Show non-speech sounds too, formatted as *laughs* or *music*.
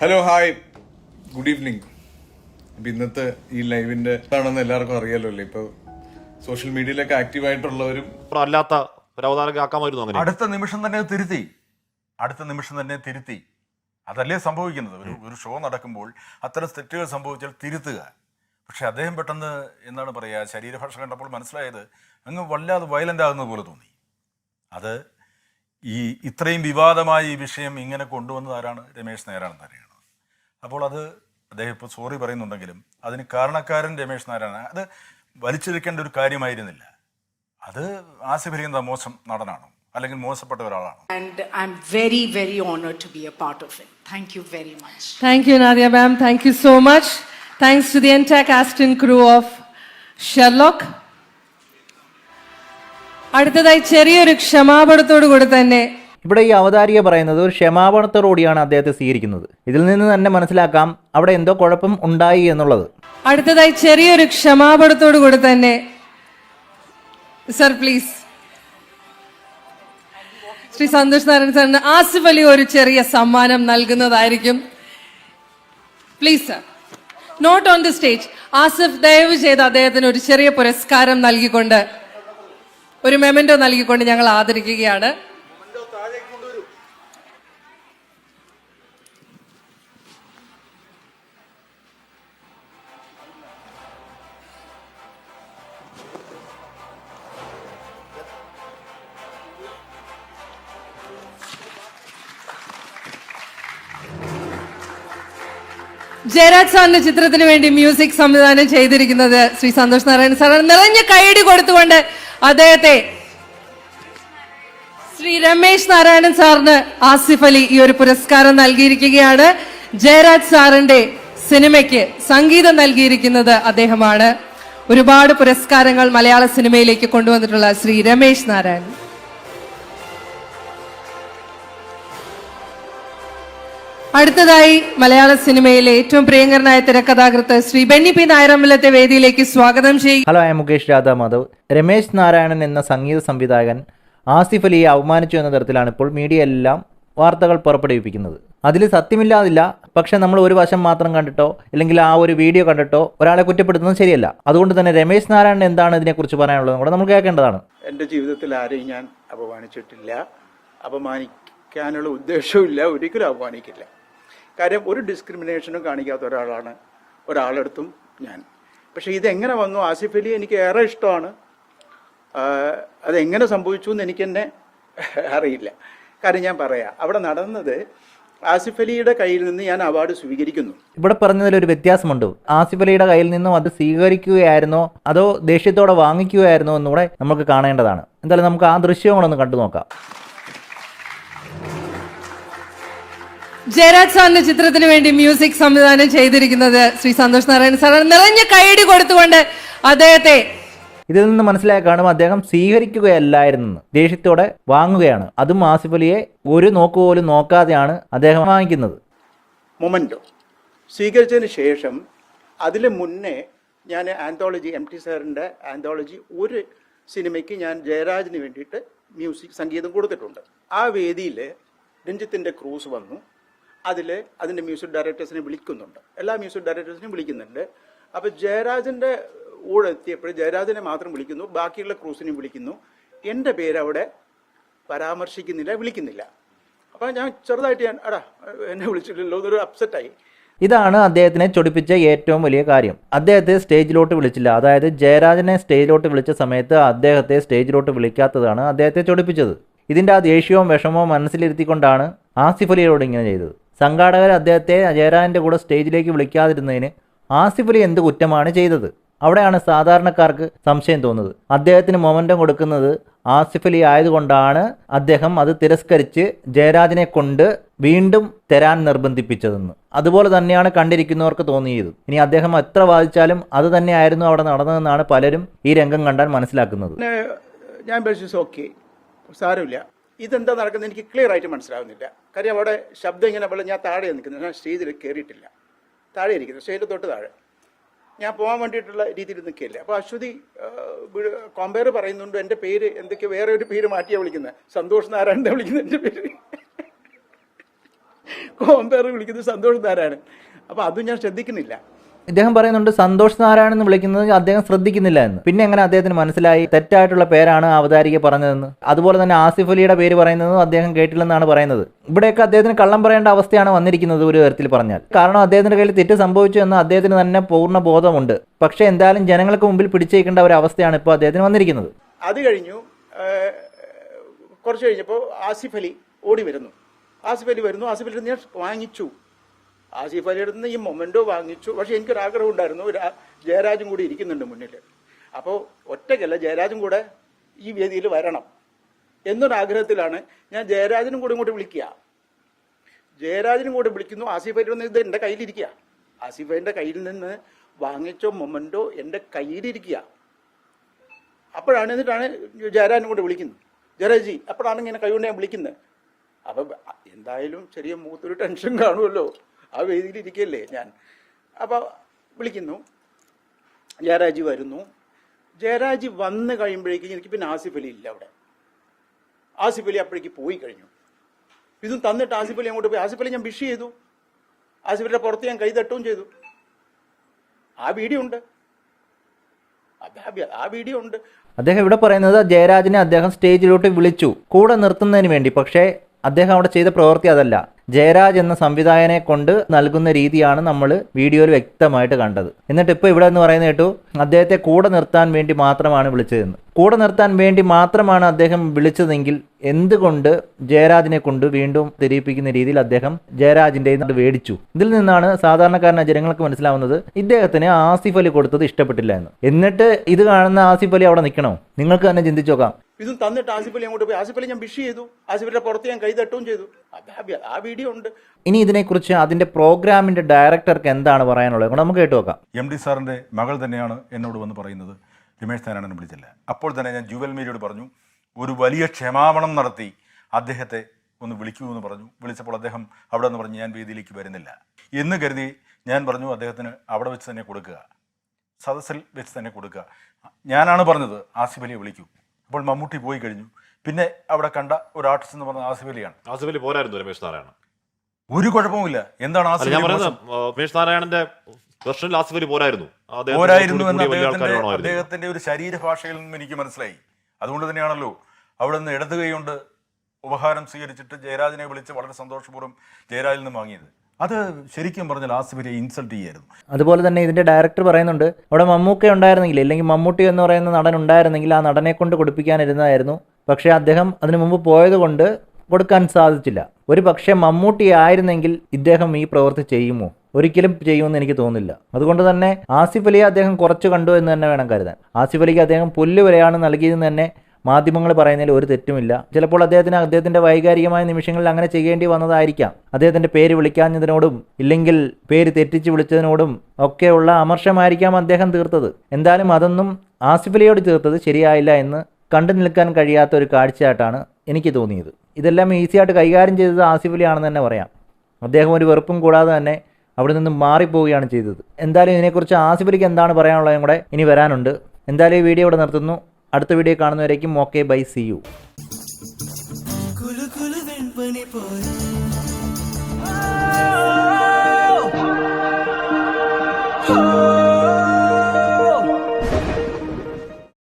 Hello hi good evening അപ്പം ഇന്നത്തെ ഈ ലൈവിന്റെ ആണെന്ന് എല്ലാവർക്കും അറിയാലോ അല്ലേ ഇപ്പൊ സോഷ്യൽ മീഡിയയിലൊക്കെ ആക്റ്റീവ് ആയിട്ടുള്ളവരും അല്ലാത്ത ഒരു അവതാരക ആക്കാമായിരുന്നു അങ്ങനെ. അടുത്ത നിമിഷം തന്നെ അത് തിരുത്തി. അടുത്ത നിമിഷം തന്നെ തിരുത്തി. അതല്ലേ സംഭവിക്കുന്നത്? ഒരു ഒരു ഷോ നടക്കുമ്പോൾ അത്തരം തെറ്റുകൾ സംഭവിച്ചാൽ തിരുത്തുക. പക്ഷെ അദ്ദേഹം പെട്ടെന്ന് എന്താണ് പറയുക ശരീരഭാഷ കണ്ടപ്പോൾ മനസ്സിലായത് അങ്ങ് വല്ലാതെ വയലന്റ് ആകുന്നത് പോലെ തോന്നി. അത് ഈ ഇത്രയും വിവാദമായ ഈ വിഷയം ഇങ്ങനെ കൊണ്ടുവന്നത് ആരാണ് രമേശ് നാരായണൻ തന്നെയാണ് അപ്പോൾ അത് അദ്ദേഹം ഇപ്പോൾ സോറി പറയുന്നുണ്ടെങ്കിലും അതിന് കാരണക്കാരൻ രമേശ് നാരായണൻ അത് വലിച്ചെടുക്കേണ്ട ഒരു കാര്യമായിരുന്നില്ല അത് ആസിഫ് അലി മോശം നടനാണോ അല്ലെങ്കിൽ മോശപ്പെട്ട ഒരാളാണോ I I'm very very honored to be a part of. Thank you very much. Thank you, Nadia ma'am. Thank you so much. Thanks to the entire cast and crew of Sherlock. അടുത്തതായി ചെറിയൊരു ക്ഷമാപണത്തോടു കൂടി തന്നെ. ഇവിടെ ഈ അവതാരിയെ പറയുന്നത് ഒരു ക്ഷമാപണത്തോടുകൂടിയാണ് അദ്ദേഹത്തെ സ്വീകരിക്കുന്നത്. ഇതിൽ നിന്ന് തന്നെ മനസ്സിലാക്കാം അവിടെ എന്തോ കുഴപ്പം ഉണ്ടായി എന്നുള്ളത്. അടുത്തതായി ചെറിയൊരു ക്ഷമാപണത്തോടു കൂടി തന്നെ. Sir please. ശ്രീ സന്തോഷ് നാരായണൻ സാറിന് ആസിഫ് അലി ഒരു ചെറിയ സമ്മാനം നൽകുന്നതായിരിക്കും. Please sir. Not on the stage Asif ദയവ് ചെയ്ത് അദ്ദേഹത്തിന് ഒരു ചെറിയ പുരസ്കാരം നൽകിക്കൊണ്ട് ഒരു മെമെന്റോ നൽകിക്കൊണ്ട് ഞങ്ങൾ ആദരിക്കുകയാണ്. ജയരാജ് സാറിന്റെ ചിത്രത്തിന് വേണ്ടി മ്യൂസിക് സംവിധാനം ചെയ്തിരിക്കുന്നത് ശ്രീ സന്തോഷ് നാരായണൻ സാറാണ്. നിറഞ്ഞ കൈയടി കൊടുത്തുകൊണ്ട് അദ്ദേഹത്തെ ശ്രീ രമേശ് നാരായണൻ സാറിന് ആസിഫ് അലി ഈ ഒരു പുരസ്കാരം നൽകിയിരിക്കുകയാണ്. ജയരാജ് സാറിന്റെ സിനിമയ്ക്ക് സംഗീതം നൽകിയിരിക്കുന്നത് അദ്ദേഹമാണ്. ഒരുപാട് പുരസ്കാരങ്ങൾ മലയാള സിനിമയിലേക്ക് കൊണ്ടുവന്നിട്ടുള്ള ശ്രീ രമേശ് നാരായണൻ. അടുത്തതായി മലയാള സിനിമയിലെ ഏറ്റവും പ്രിയങ്കരനായ തിരക്കഥാകൃത്ത് ശ്രീ ബെന്നി പി നായരമ്പലത്തെ വേദിയിലേക്ക് സ്വാഗതം ചെയ്യും ഹലോ ഐ മുകേഷ് രാധാ മാധവ് രമേശ് നാരായണൻ എന്ന സംഗീത സംവിധായകൻ ആസിഫ് അലിയെ അവമാനിച്ചു എന്ന തരത്തിലാണ് ഇപ്പോൾ മീഡിയ എല്ലാം വാർത്തകൾ പുറപ്പെടുവിപ്പിക്കുന്നത്. അതിൽ സത്യമില്ലാതില്ല. പക്ഷെ നമ്മൾ ഒരു വശം മാത്രം കണ്ടിട്ടോ അല്ലെങ്കിൽ ആ ഒരു വീഡിയോ കണ്ടിട്ടോ ഒരാളെ കുറ്റപ്പെടുത്തുന്നത് ശരിയല്ല. അതുകൊണ്ട് തന്നെ രമേശ് നാരായണൻ എന്താണ് ഇതിനെക്കുറിച്ച് പറയാനുള്ളത് കൂടെ നമ്മൾ കേൾക്കേണ്ടതാണ്. എന്റെ ജീവിതത്തിൽ ആരെയും ഞാൻ അപമാനിച്ചിട്ടില്ല. അപമാനിക്കാനുള്ള ഉദ്ദേശവും ഇല്ല. ഒരിക്കലും അപമാനിക്കില്ല. കാര്യം ഒരു ഡിസ്ക്രിമിനേഷനും കാണിക്കാത്ത ഒരാളാണ്. ഒരാളെടുത്തും ഞാൻ. പക്ഷേ ഇതെങ്ങനെ വന്നു? ആസിഫ് അലി എനിക്ക് ഏറെ ഇഷ്ടമാണ്. അതെങ്ങനെ സംഭവിച്ചു എന്ന് എനിക്കെന്നെ അറിയില്ല. കാര്യം ഞാൻ പറയാം. അവിടെ നടന്നത് ആസിഫ് അലിയുടെ കയ്യിൽ നിന്ന് ഞാൻ അവാർഡ് സ്വീകരിക്കുന്നു. ഇവിടെ പറഞ്ഞതിൽ ഒരു വ്യത്യാസമുണ്ട്. ആസിഫ് അലിയുടെ കയ്യിൽ നിന്നും അത് സ്വീകരിക്കുകയായിരുന്നോ? അതോ ദേഷ്യത്തോടെ വാങ്ങിക്കുകയായിരുന്നോ എന്നുകൂടെ നമുക്ക് കാണേണ്ടതാണ്. എന്തായാലും നമുക്ക് ആ ദൃശ്യം കൂടെ ഒന്ന് കണ്ടു നോക്കാം ജയരാജ് സാറിന്റെ ചിത്രത്തിന് വേണ്ടി മ്യൂസിക് സംവിധാനം ചെയ്തിരിക്കുന്നത് ശ്രീ സന്തോഷ് നാരായണൻ സാർ നിറഞ്ഞ കൈയടി കൊടുത്തുകൊണ്ട് അദ്ദേഹത്തെ ഇതിൽ നിന്ന് മനസ്സിലായി കാണുമ്പോൾ അദ്ദേഹം സ്വീകരിക്കുകയല്ലായിരുന്നു. ദേഷ്യത്തോടെ വാങ്ങുകയാണ്. അതും ആസിഫ് അലിയെ ഒരു നോക്ക് പോലും നോക്കാതെയാണ് അദ്ദേഹം വാങ്ങിക്കുന്നത്. മൊമെന്റോ സ്വീകരിച്ചതിന് ശേഷം അതിന് മുന്നേ ഞാൻ ആന്തോളജി എം ടി സാറിന്റെ ആന്തോളജി ഒരു സിനിമയ്ക്ക് ഞാൻ ജയരാജിന് വേണ്ടിയിട്ട് മ്യൂസിക് സംഗീതം കൊടുത്തിട്ടുണ്ട്. ആ വേദിയിൽ രഞ്ജിത്തിന്റെ ക്രൂസ് വന്നു. അതിൽ അതിന്റെ മ്യൂസിക് ഡയറക്ടേഴ്സിനെ വിളിക്കുന്നുണ്ട്. എല്ലാ മ്യൂസിക് ഡയറക്ടേഴ്സിനെയും വിളിക്കുന്നുണ്ട്. അപ്പോൾ ജയരാജന്റെ കൂടെ എത്തിയപ്പോൾ ജയരാജനെ മാത്രം വിളിക്കുന്നു. ബാക്കിയുള്ള ക്രൂസിനെയും വിളിക്കുന്നു. എന്റെ പേര് അവിടെ പരാമർശിക്കുന്നില്ല വിളിക്കുന്നില്ല. അപ്പോൾ ഞാൻ ചെറുതായിട്ട് ഞാൻ അടാ എന്നെ വിളിച്ചിട്ടില്ലല്ലോ എന്നൊരു അപ്സെറ്റായി. ഇതാണ് അദ്ദേഹത്തിനെ ചൊടിപ്പിച്ച ഏറ്റവും വലിയ കാര്യം. അദ്ദേഹത്തെ സ്റ്റേജിലോട്ട് വിളിച്ചില്ല. അതായത് ജയരാജനെ സ്റ്റേജിലോട്ട് വിളിച്ച സമയത്ത് അദ്ദേഹത്തെ സ്റ്റേജിലോട്ട് വിളിക്കാത്തതാണ് അദ്ദേഹത്തെ ചൊടിപ്പിച്ചത്. ഇതിന്റെ ആ ദേഷ്യവും വിഷമവും മനസ്സിലിരുത്തിക്കൊണ്ടാണ് ആസിഫലിയോട് ഇങ്ങനെ ചെയ്തത്. സംഘാടകർ അദ്ദേഹത്തെ ജയരാജന്റെ കൂടെ സ്റ്റേജിലേക്ക് വിളിക്കാതിരുന്നതിന് ആസിഫ് അലി എന്ത് കുറ്റമാണ് ചെയ്തത്? അവിടെയാണ് സാധാരണക്കാർക്ക് സംശയം തോന്നുന്നത്. അദ്ദേഹത്തിന് മൊമന്റം കൊടുക്കുന്നത് ആസിഫ് അലി ആയതുകൊണ്ടാണ് അദ്ദേഹം അത് തിരസ്കരിച്ച് ജയരാജിനെ കൊണ്ട് വീണ്ടും തരാൻ നിർബന്ധിപ്പിച്ചതെന്ന്. അതുപോലെ തന്നെയാണ് കണ്ടിരിക്കുന്നവർക്ക് തോന്നിയത്. ഇനി അദ്ദേഹം എത്ര വാദിച്ചാലും അത് തന്നെയായിരുന്നു അവിടെ നടന്നതെന്നാണ് പലരും ഈ രംഗം കണ്ടാൽ മനസ്സിലാക്കുന്നത്. ഞാൻ ഓക്കെ സാരമില്ല. ഇതെന്താ നടക്കുന്നത് എനിക്ക് ക്ലിയർ ആയിട്ട് മനസ്സിലാവുന്നില്ല. കാര്യം അവിടെ ശബ്ദം ഇങ്ങനെ വെള്ളം ഞാൻ താഴെ നിൽക്കുന്നത് ഞാൻ സ്റ്റേജിൽ കയറിയിട്ടില്ല. താഴെ ഇരിക്കുന്നു. സ്റ്റേജിൽ തൊട്ട് താഴെ. ഞാൻ പോകാൻ വേണ്ടിയിട്ടുള്ള രീതിയിൽ നിൽക്കില്ല അപ്പോൾ അശ്വതി കോമ്പയർ പറയുന്നുണ്ട് എന്റെ പേര് എന്തൊക്കെ വേറെ ഒരു പേര് മാറ്റിയാണ് വിളിക്കുന്നത്. സന്തോഷ് നാരായണനെ വിളിക്കുന്നത് എന്റെ പേര്. *laughs* കോമ്പയർ വിളിക്കുന്നത് സന്തോഷ് നാരായണൻ. അപ്പോൾ അതും ഞാൻ ശ്രദ്ധിക്കുന്നില്ല. ഇദ്ദേഹം പറയുന്നുണ്ട് സന്തോഷ് നാരായണൻ എന്ന് വിളിക്കുന്നത് അദ്ദേഹം ശ്രദ്ധിക്കുന്നില്ല എന്ന്. പിന്നെ എങ്ങനെ അദ്ദേഹത്തിന് മനസ്സിലായി? തെറ്റായിട്ടുള്ള പേരാണ് അവതാരിക പറഞ്ഞതെന്ന്. അതുപോലെ തന്നെ ആസിഫ് അലിയുടെ പേര് പറയുന്നതും അദ്ദേഹം കേട്ടില്ലെന്നാണ് പറയുന്നത്. ഇവിടെയൊക്കെ അദ്ദേഹത്തിന് കള്ളം പറയേണ്ട അവസ്ഥയാണ് വന്നിരിക്കുന്നത് ഒരു തരത്തിൽ പറഞ്ഞാൽ. കാരണം അദ്ദേഹത്തിന്റെ കയ്യിൽ തെറ്റ് സംഭവിച്ചു എന്ന് അദ്ദേഹത്തിന് തന്നെ പൂർണ ബോധമുണ്ട്. പക്ഷേ എന്തായാലും ജനങ്ങൾക്ക് മുമ്പിൽ പിടിച്ചേക്കേണ്ട ഒരു അവസ്ഥയാണ് ഇപ്പോൾ അദ്ദേഹത്തിന് വന്നിരിക്കുന്നത്. അത് കഴിഞ്ഞു കുറച്ചു കഴിഞ്ഞപ്പോൾ ആസിഫ് അലി ഓടി വരുന്നു. ആസിഫ് അലി വരുന്നു. ആസിഫ് അലി ഞാൻ വാങ്ങിച്ചു. ആസിഫ് അലിയുടെ നിന്ന് ഈ മൊമെന്റോ വാങ്ങിച്ചു. പക്ഷെ എനിക്കൊരു ആഗ്രഹം ഉണ്ടായിരുന്നു ജയരാജും കൂടി ഇരിക്കുന്നുണ്ട് മുന്നിൽ. അപ്പോൾ ഒറ്റയ്ക്കല്ല ജയരാജും കൂടെ ഈ വേദിയിൽ വരണം എന്നൊരാഗ്രഹത്തിലാണ് ഞാൻ ജയരാജനും കൂടെ ഇങ്ങോട്ട് വിളിക്കുക. ജയരാജനും കൂടെ വിളിക്കുന്നു. ആസിഫ് അലിയുടെ ഇത് എന്റെ കയ്യിലിരിക്കുക. ആസിഫ് അലിന്റെ കയ്യിൽ നിന്ന് വാങ്ങിച്ചോ മൊമെന്റോ എന്റെ കയ്യിലിരിക്കുക. അപ്പോഴാണ് എന്നിട്ടാണ് ജയരാജനും കൂടെ വിളിക്കുന്നത്. ജയരാജി അപ്പോഴാണ് ഇങ്ങനെ കൈകൊണ്ട് ഞാൻ വിളിക്കുന്നത്. അപ്പം എന്തായാലും ചെറിയ മൂത്തൊരു ടെൻഷൻ കാണുമല്ലോ. ആ വേദിയിലിരിക്കല്ലേ ഞാൻ. അപ്പോൾ വിളിക്കുന്നു. ജയരാജ് വരുന്നു. ജയരാജ് വന്ന് കഴിയുമ്പോഴേക്കും എനിക്ക് പിന്നെ ആസിഫ് അലി ഇല്ല അവിടെ. ആസിഫ് അലി അപ്പോഴേക്ക് പോയി കഴിഞ്ഞു. ഇതും തന്നിട്ട് ആസിഫ് അലി അങ്ങോട്ട് പോയി. ആസിഫ് അലി ഞാൻ വിഷ് ചെയ്തു. ആസിഫ് അലിയുടെ പുറത്ത് ഞാൻ കൈ തട്ടുകയും ചെയ്തു. ആ വീഡിയോ ഉണ്ട്. ആ വീഡിയോ ഉണ്ട്. അദ്ദേഹം ഇവിടെ പറയുന്നത് ജയരാജിനെ അദ്ദേഹം സ്റ്റേജിലോട്ട് വിളിച്ചു. കൂടെ നിർത്തുന്നതിന് വേണ്ടി. പക്ഷേ അദ്ദേഹം അവിടെ ചെയ്ത പ്രവൃത്തി അതല്ല. ജയരാജ് എന്ന സംവിധായകനെ കൊണ്ട് നൽകുന്ന രീതിയാണ് നമ്മൾ വീഡിയോയിൽ വ്യക്തമായിട്ട് കണ്ടത്. എന്നിട്ട് ഇപ്പോൾ ഇവിടെ എന്ന് പറയുന്ന കേട്ടു അദ്ദേഹത്തെ കൂടെ നിർത്താൻ വേണ്ടി മാത്രമാണ് വിളിച്ചതെന്ന്. കൂടെ നിർത്താൻ വേണ്ടി മാത്രമാണ് അദ്ദേഹം വിളിച്ചതെങ്കിൽ എന്തുകൊണ്ട് ജയരാജിനെ കൊണ്ട് വീണ്ടും തിരിയിപ്പിക്കുന്ന രീതിയിൽ അദ്ദേഹം ജയരാജിന്റെ വേടിച്ചു ഇതിൽ നിന്നാണ് സാധാരണക്കാരനായ ജനങ്ങൾക്ക് മനസ്സിലാവുന്നത് ഇദ്ദേഹത്തിന് ആസിഫ് അലി കൊടുത്തത് ഇഷ്ടപ്പെട്ടില്ല എന്ന്. എന്നിട്ട് ഇത് കാണുന്ന ആസിഫ് അലി അവിടെ നിൽക്കണോ? നിങ്ങൾക്ക് തന്നെ ചിന്തിച്ചു നോക്കാം. ഇതും തന്നിട്ട് ആസിഫ് അലി അങ്ങോട്ട് പോയി. ആസിഫ് അലി ഞാൻ വിഷ് ചെയ്തു. ആസിഫിന്റെ പുറത്ത് ഞാൻ കൈ തട്ടുകയും ചെയ്തു. ആ- വീഡിയോ ഉണ്ട്. ഇനി ഇതിനെക്കുറിച്ച് അതിന്റെ പ്രോഗ്രാമിന്റെ ഡയറക്ടർക്ക് എന്താണ് പറയാനുള്ളത്? നമുക്ക് കേട്ടു നോക്കാം. എം ഡി സാറിന്റെ മകൾ തന്നെയാണ് എന്നോട് വന്ന് പറയുന്നത്. രമേശ് നാരായണൻ വിളിച്ചില്ല. അപ്പോൾ തന്നെ ഞാൻ ജുവൽ മേരിയോട് പറഞ്ഞു ഒരു വലിയ ക്ഷമാപണം നടത്തി അദ്ദേഹത്തെ ഒന്ന് വിളിക്കൂ എന്ന് പറഞ്ഞു. വിളിച്ചപ്പോൾ അദ്ദേഹം അവിടെ നിന്ന് പറഞ്ഞു ഞാൻ വേദിയിലേക്ക് വരുന്നില്ല. എന്ന് കരുതി ഞാൻ പറഞ്ഞു അദ്ദേഹത്തിന് അവിടെ വെച്ച് തന്നെ കൊടുക്കുക. സദസ്സിൽ വെച്ച് തന്നെ കൊടുക്കുക. ഞാനാണ് പറഞ്ഞത് ആസിഫ് അലിയെ വിളിക്കൂ. അപ്പോൾ മമ്മൂട്ടി പോയി കഴിഞ്ഞു. പിന്നെ അവിടെ കണ്ട ഒരു ആർട്ടിസ്റ്റ് എന്ന് പറഞ്ഞ ആസിഫ് അലിയാണ് ആസിഫ് അലി പോരായിരുന്നു രമേശ് നാരായണൻ. ഒരു കുഴപ്പവുമില്ല. എന്താണ് ആസിഫ് ഞാൻ പറയുന്നത് രമേശ് നാരായണന്റെ വെർഷനിൽ ആസിഫ് അലി പോരായിരുന്നു. പോരായിരുന്നു എന്ന് അദ്ദേഹത്തിന്റെ അദ്ദേഹത്തിന്റെ ഒരു ശരീരഭാഷയിൽ നിന്നും എനിക്ക് മനസ്സിലായി. അതുകൊണ്ട് തന്നെയാണല്ലോ അവിടെ നിന്ന് ഇടത് കൈകൊണ്ട് ഉപഹാരം സ്വീകരിച്ചിട്ട് ജയരാജിനെ വിളിച്ച് വളരെ സന്തോഷപൂർവം ജയരാജിൽ നിന്ന് വാങ്ങിയത്. അത് ശരിക്കും പറഞ്ഞാൽ ആസിഫിനെ ഇൻസൾട്ട് ചെയ്യായിരുന്നു. അതുപോലെ തന്നെ ഇതിന്റെ ഡയറക്ടർ പറയുന്നുണ്ട് അവിടെ മമ്മൂക്ക ഉണ്ടായിരുന്നെങ്കിൽ അല്ലെങ്കിൽ മമ്മൂട്ടി എന്ന് പറയുന്ന നടൻ ഉണ്ടായിരുന്നെങ്കിൽ ആ നടനെ കൊണ്ട് കൊടുപ്പിക്കാനിരുന്നതായിരുന്നു. പക്ഷേ അദ്ദേഹം അതിനു മുമ്പ് പോയതുകൊണ്ട് കൊടുക്കാൻ സാധിച്ചില്ല. ഒരു പക്ഷേ മമ്മൂട്ടി ആയിരുന്നെങ്കിൽ ഇദ്ദേഹം ഈ പ്രവൃത്തി ചെയ്യുമോ? ഒരിക്കലും ചെയ്യുമെന്ന് എനിക്ക് തോന്നുന്നില്ല. അതുകൊണ്ട് തന്നെ ആസിഫ് അലിയെ അദ്ദേഹം കുറച്ച് കണ്ടു എന്ന് തന്നെ വേണം കരുതാൻ. ആസിഫ് അലിക്ക് അദ്ദേഹം പുല്ല് വരെയാണ് നൽകിയതെന്ന് തന്നെ മാധ്യമങ്ങൾ പറയുന്നതിൽ ഒരു തെറ്റുമില്ല. ചിലപ്പോൾ അദ്ദേഹത്തിന് അദ്ദേഹത്തിന്റെ വൈകാരികമായ നിമിഷങ്ങളിൽ അങ്ങനെ ചെയ്യേണ്ടി വന്നതായിരിക്കാം. അദ്ദേഹത്തിന്റെ പേര് വിളിക്കാഞ്ഞതിനോടും ഇല്ലെങ്കിൽ പേര് തെറ്റിച്ച് വിളിച്ചതിനോടും ഒക്കെയുള്ള അമർഷമായിരിക്കാം അദ്ദേഹം തീർത്തത്. എന്തായാലും അതൊന്നും ആസിഫലിയോട് തീർത്തത് ശരിയായില്ല എന്ന് കണ്ടു നിൽക്കാൻ കഴിയാത്ത ഒരു കാഴ്ചയായിട്ടാണ് എനിക്ക് തോന്നിയത്. ഇതെല്ലാം ഈസിയായിട്ട് കൈകാര്യം ചെയ്തത് ആസിഫ് ആണെന്ന് തന്നെ പറയാം. അദ്ദേഹം ഒരു വെറുപ്പും കൂടാതെ തന്നെ അവിടെ നിന്നും മാറിപ്പോവുകയാണ് ചെയ്തത്. എന്തായാലും ഇതിനെക്കുറിച്ച് ആസിഫലിക്ക് എന്താണ് പറയാനുള്ളതും കൂടെ ഇനി വരാനുണ്ട്. എന്തായാലും ഈ വീഡിയോ ഇവിടെ നിർത്തുന്നു. അടുത്ത വീഡിയോ കാണുന്നവരേക്കും ഓക്കെ ബൈ സി യു